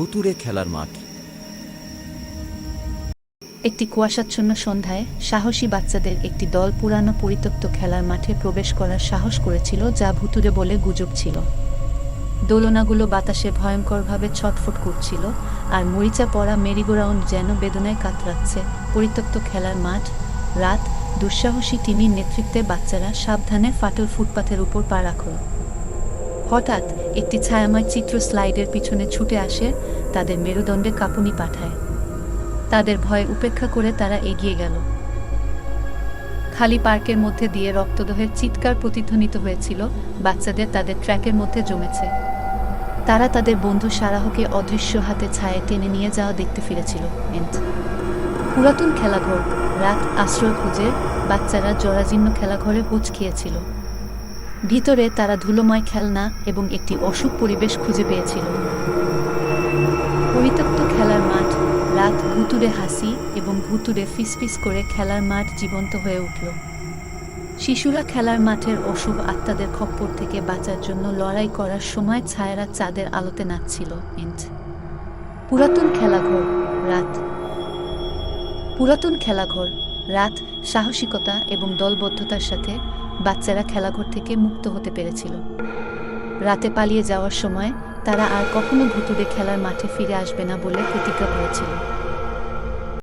ভুতুরে খেলার মাঠ। একটি কুয়াশাচ্ছন্ন সন্ধ্যায় সাহসী বাচ্চাদের একটি দল পুরানো পরিত্যক্ত খেলার মাঠে প্রবেশ করার সাহস করেছিল, যা ভুতুরে বলে গুজব ছিল। দোলনাগুলো বাতাসে ভয়ঙ্করভাবে ছটফট করছিল, আর মরিচা পড়া মেরিগোরাউন্ড যেন বেদনায় কাতরাচ্ছে। পরিত্যক্ত খেলার মাঠ, রাত, দুঃসাহসী টিমির নেতৃত্বে বাচ্চারা সাবধানে ফাটল ফুটপাথের উপর পা রাখল। হঠাৎ একটি ছায়াময় চিত্র স্লাইডের পিছনে ছুটে আসে, তাদের মেরুদণ্ডে কাঁপুনি পাঠায়। তাদের ভয় উপেক্ষা করে তারা এগিয়ে গেল। খালি পার্কের মধ্যে দিয়ে রক্তদহের চিৎকার প্রতিধ্বনিত হয়েছিল, বাচ্চাদের তাদের ট্র্যাকের মধ্যে জমেছে। তারা তাদের বন্ধু সারাহকে অদৃশ্য হাতে ছায়ে টেনে নিয়ে যাওয়া দেখতে ফিরেছিল পুরাতন খেলাঘর, রাত আশ্রয় খুঁজে বাচ্চারা জরাজীর্ণ খেলাঘরে হোঁচ খেয়েছিল ভিতরে তারা ধুলোময় খেলনা এবং একটি অসুখ পরিবেশ খুঁজে পেয়েছিল। পরিত্যক্ত খেলার মাঠ, রাত ভুতুরে হাসি এবং ভুতুরে ফিসফিস করে খেলার মাঠ জীবন্ত হয়ে উঠল। শিশুরা খেলার মাঠের অশুভ আত্মাদের খপ্পর থেকে বাঁচার জন্য লড়াই করার সময় ছায়ারা চাঁদের আলোতে নাচছিল পুরাতন খেলাঘর, রাত। পুরাতন খেলাঘর, রাত, সাহসিকতা এবং দলবদ্ধতার সাথে বাচ্চারা খেলাঘর থেকে মুক্ত হতে পেরেছিল। রাতে পালিয়ে যাওয়ার সময় তারা আর কখনো ভুতুড়ে খেলার মাঠে ফিরে আসবে না বলে প্রতিজ্ঞা করেছিল।